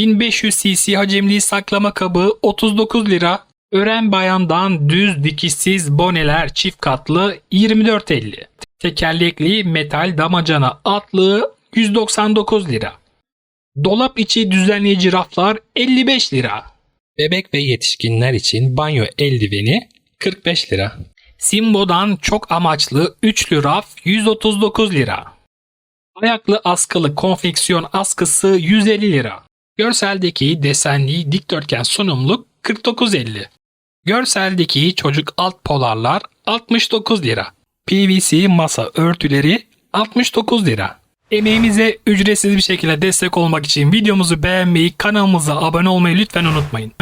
1500 cc hacimli saklama kabı 39 lira. Ören bayandan düz dikişsiz boneler çift katlı 24.50. Tekerlekli metal damacana atlığı 199 lira. Dolap içi düzenleyici raflar 55 lira. Bebek ve yetişkinler için banyo eldiveni 45 lira. Simbo'dan çok amaçlı üçlü raf 139 lira. Ayaklı askılı konfeksiyon askısı 150 lira. Görseldeki desenli dikdörtgen sunumluk 49.50. Görseldeki çocuk alt polarlar 69 lira. PVC masa örtüleri 69 lira. Emeğimize ücretsiz bir şekilde destek olmak için videomuzu beğenmeyi, kanalımıza abone olmayı lütfen unutmayın.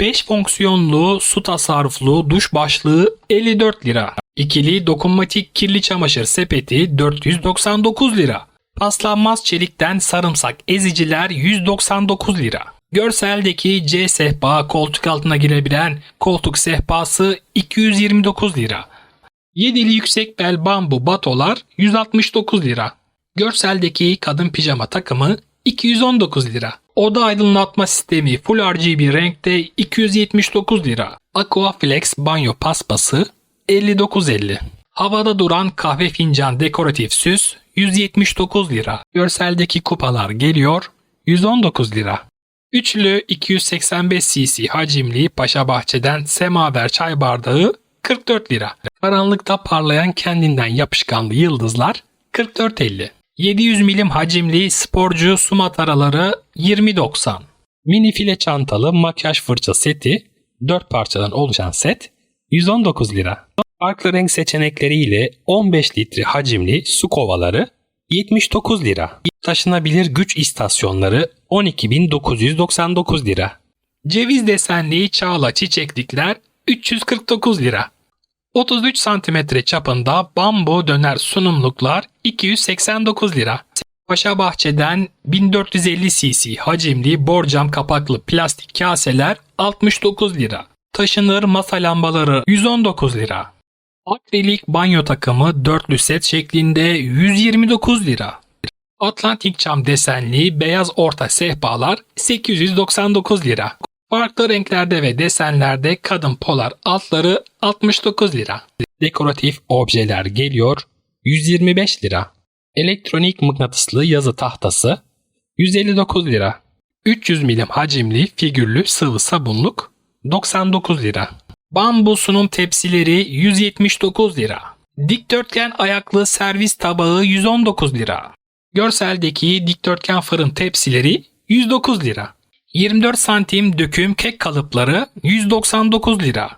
5 fonksiyonlu su tasarruflu duş başlığı 54 lira. İkili dokunmatik kirli çamaşır sepeti 499 lira. Paslanmaz çelikten sarımsak eziciler 199 lira. Görseldeki C sehpa koltuk altına girebilen koltuk sehpası 229 lira. Yedili yüksek bel bambu batolar 169 lira. Görseldeki kadın pijama takımı 219 lira. Oda aydınlatma sistemi Full RGB renkte 279 lira. Aquaflex banyo paspası 59.50. Havada duran kahve fincan dekoratif süs 179 lira. Görseldeki kupalar geliyor 119 lira. Üçlü 285 cc hacimli Paşa Bahçe'den semaver çay bardağı 44 lira. Karanlıkta parlayan kendinden yapışkanlı yıldızlar 44.50. 700 milim hacimli sporcu su mataraları 20.90. Mini file çantalı makyaj fırça seti 4 parçadan oluşan set 119 lira. Farklı renk seçenekleriyle 15 litre hacimli su kovaları 79 lira. Taşınabilir güç istasyonları 12.999 lira. Ceviz desenli çağla çiçeklikler 349 lira. 33 cm çapında bambu döner sunumluklar 289 lira. Paşa Bahçe'den 1450 cc hacimli borcam kapaklı plastik kaseler 69 lira. Taşınır masa lambaları 119 lira. Akrilik banyo takımı dörtlü set şeklinde 129 lira. Atlantik cam desenli beyaz orta sehpalar 899 lira. Farklı renklerde ve desenlerde kadın polar altları 69 lira. Dekoratif objeler geliyor 125 lira. Elektronik mıknatıslı yazı tahtası 159 lira. 300 milim hacimli figürlü sıvı sabunluk 99 lira. Bambu sunum tepsileri 179 lira. Dikdörtgen ayaklı servis tabağı 119 lira. Görseldeki dikdörtgen fırın tepsileri 109 lira. 24 santim döküm kek kalıpları 199 lira.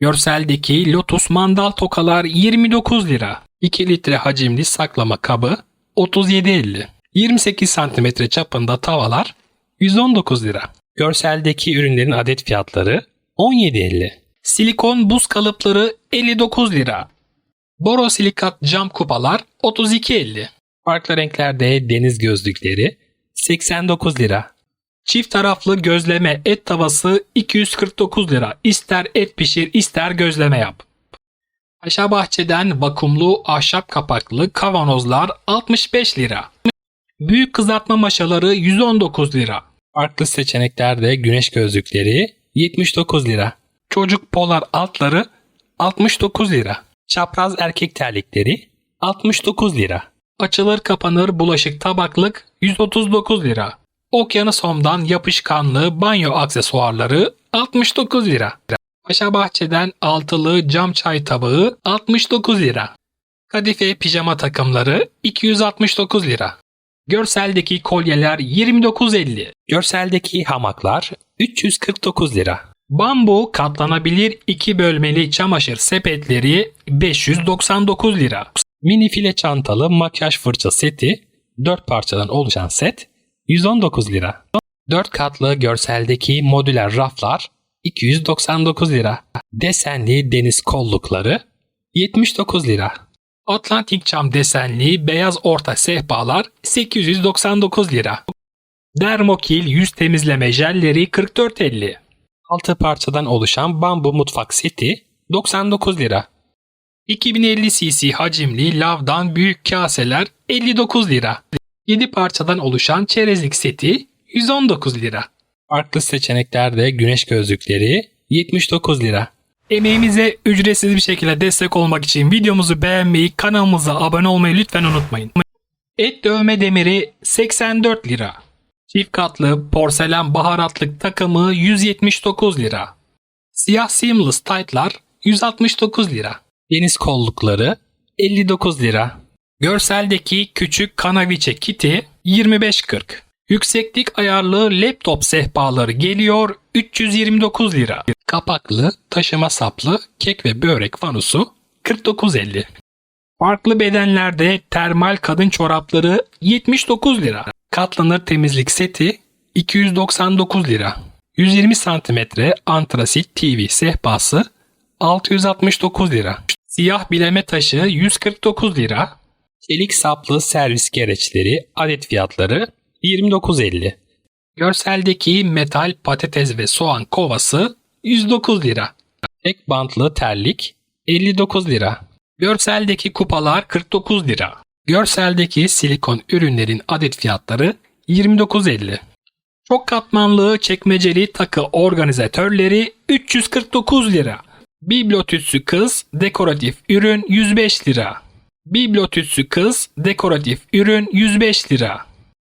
Görseldeki lotus mandal tokalar 29 lira. 2 litre hacimli saklama kabı 37.50. 28 santimetre çapında tavalar 119 lira. Görseldeki ürünlerin adet fiyatları 17.50. Silikon buz kalıpları 59 lira. Borosilikat cam kupalar 32.50. Farklı renklerde deniz gözlükleri 89 lira. Çift taraflı gözleme et tavası 249 lira. İster et pişir ister gözleme yap. Paşa Bahçe'den vakumlu ahşap kapaklı kavanozlar 65 lira. Büyük kızartma maşaları 119 lira. Farklı seçeneklerde güneş gözlükleri 79 lira. Çocuk polar altları 69 lira. Çapraz erkek terlikleri 69 lira. Açılır kapanır bulaşık tabaklık 139 lira. Okyanus Home'dan yapışkanlı banyo aksesuarları 69 lira. Paşa Bahçe'den altılı cam çay tabağı 69 lira. Kadife pijama takımları 269 lira. Görseldeki kolyeler 29.50. Görseldeki hamaklar 349 lira. Bambu katlanabilir iki bölmeli çamaşır sepetleri 599 lira. Mini file çantalı makyaj fırça seti 4 parçadan oluşan set 119 lira. 4 katlı görseldeki modüler raflar 299 lira. Desenli deniz kollukları 79 lira. Atlantik cam desenli beyaz orta sehpalar 899 lira. Dermokil yüz temizleme jelleri 44.50. 6 parçadan oluşan bambu mutfak seti 99 lira. 2050 cc hacimli lavdan büyük kaseler 59 lira. 7 parçadan oluşan çerezlik seti 119 lira. Farklı seçeneklerde güneş gözlükleri 79 lira. Emeğimize ücretsiz bir şekilde destek olmak için videomuzu beğenmeyi, kanalımıza abone olmayı lütfen unutmayın. Et dövme demiri 84 lira. Çift katlı porselen baharatlık takımı 179 lira. Siyah seamless tight'lar 169 lira. Deniz kollukları 59 lira. Görseldeki küçük kanaviçe kiti 25.40. Yükseklik ayarlı laptop sehpaları geliyor 329 lira. Kapaklı, taşıma saplı kek ve börek fanusu 49.50. Farklı bedenlerde termal kadın çorapları 79 lira. Katlanır temizlik seti 299 lira. 120 cm antrasit TV sehpası 669 lira. Siyah bileme taşı 149 lira. Çelik saplı servis gereçleri adet fiyatları 29.50. Görseldeki metal patates ve soğan kovası 109 lira. Tek bantlı terlik 59 lira. Görseldeki kupalar 49 lira. Görseldeki silikon ürünlerin adet fiyatları 29.50. Çok katmanlı çekmeceli takı organizatörleri 349 lira. Bibliotütsü kız dekoratif ürün 105 lira. Bibliotütsü kız dekoratif ürün 105 lira.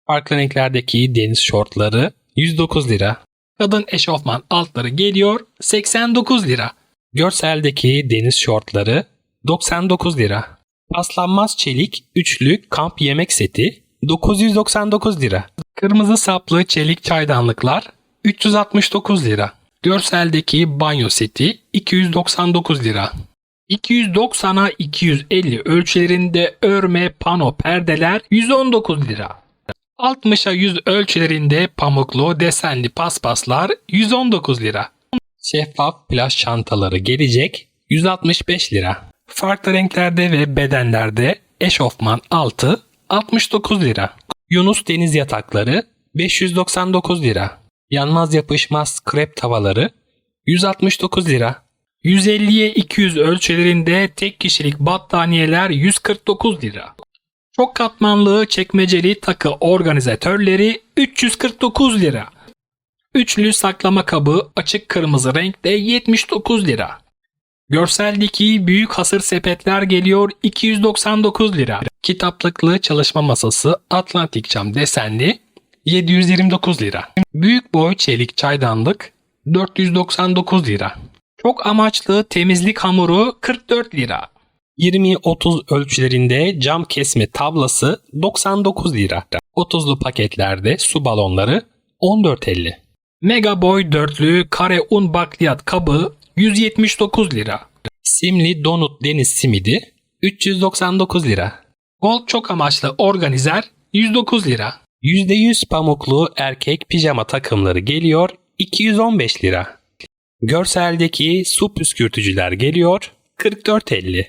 Farklı renklerdeki deniz şortları 109 lira. Kadın eşofman altları geliyor 89 lira. Görseldeki deniz şortları 99 lira. Paslanmaz çelik üçlü kamp yemek seti 999 lira. Kırmızı saplı çelik çaydanlıklar 369 lira. Görseldeki banyo seti 299 lira. 290'a 250 ölçülerinde örme pano perdeler 119 lira. 60'a 100 ölçülerinde pamuklu desenli paspaslar 119 lira. Şeffaf plaj çantaları gelecek 165 lira. Farklı renklerde ve bedenlerde eşofman altı 69 lira. Yunus deniz yatakları 599 lira. Yanmaz yapışmaz krep tavaları 169 lira. 150'ye 200 ölçülerinde tek kişilik battaniyeler 149 lira. Çok katmanlı çekmeceli takı organizatörleri 349 lira. Üçlü saklama kabı açık kırmızı renkte 79 lira. Görseldeki büyük hasır sepetler geliyor 299 lira. Kitaplıklı çalışma masası Atlantik cam desenli 729 lira. Büyük boy çelik çaydanlık 499 lira. Çok amaçlı temizlik hamuru 44 lira. 20-30 ölçülerinde cam kesme tablası 99 lira. 30'lu paketlerde su balonları 14.50. Mega boy dörtlü kare un bakliyat kabı 179 lira. Simli donut deniz simidi 399 lira. Gold çok amaçlı organizer 109 lira. %100 pamuklu erkek pijama takımları geliyor 215 lira. Görseldeki su püskürtücüler geliyor 44.50.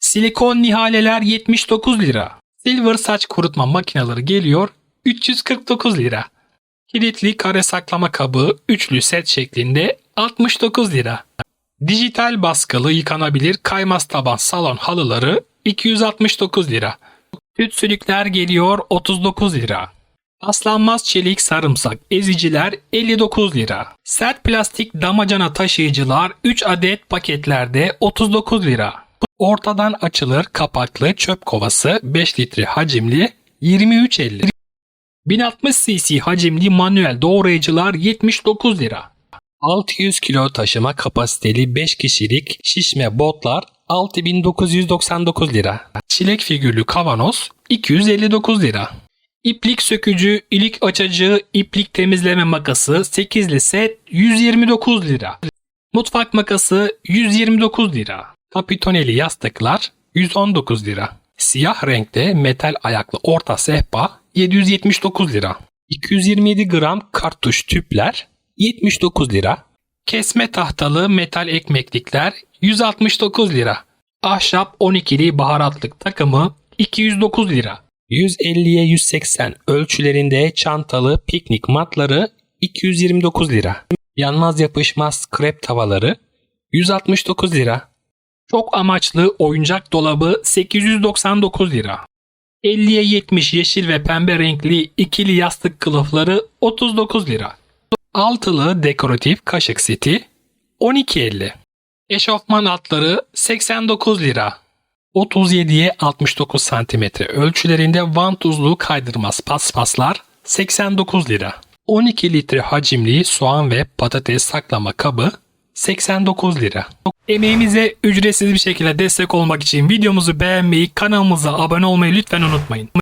Silikon nihaleler 79 lira. Silver saç kurutma makineleri geliyor 349 lira. Kilitli kare saklama kabı üçlü set şeklinde 69 lira. Dijital baskılı yıkanabilir kaymaz taban salon halıları 269 lira. Tütsülükler geliyor 39 lira. Paslanmaz çelik sarımsak eziciler 59 lira. Sert plastik damacana taşıyıcılar 3 adet paketlerde 39 lira. Ortadan açılır kapaklı çöp kovası 5 litre hacimli 23.50. 1060 cc hacimli manuel doğrayıcılar 79 lira. 600 kilo taşıma kapasiteli 5 kişilik şişme botlar 6999 lira. Çilek figürlü kavanoz 259 lira. İplik sökücü, ilik açıcı, iplik temizleme makası 8'li set 129 lira. Mutfak makası 129 lira. Kapitoneli yastıklar 119 lira. Siyah renkte metal ayaklı orta sehpa 779 lira. 227 gram kartuş tüpler 79 lira. Kesme tahtalı metal ekmeklikler 169 lira. Ahşap 12'li baharatlık takımı 209 lira. 150'ye 180 ölçülerinde çantalı piknik matları 229 lira. Yanmaz yapışmaz krep tavaları 169 lira. Çok amaçlı oyuncak dolabı 899 lira. 50'ye 70 yeşil ve pembe renkli ikili yastık kılıfları 39 lira. Altılı dekoratif kaşık seti 12.50. Eşofman altları 89 lira. 37'ye 69 santimetre ölçülerinde vantuzlu kaydırmaz paspaslar 89 lira. 12 litre hacimli soğan ve patates saklama kabı 89 lira. Emeğimize ücretsiz bir şekilde destek olmak için videomuzu beğenmeyi, kanalımıza abone olmayı lütfen unutmayın.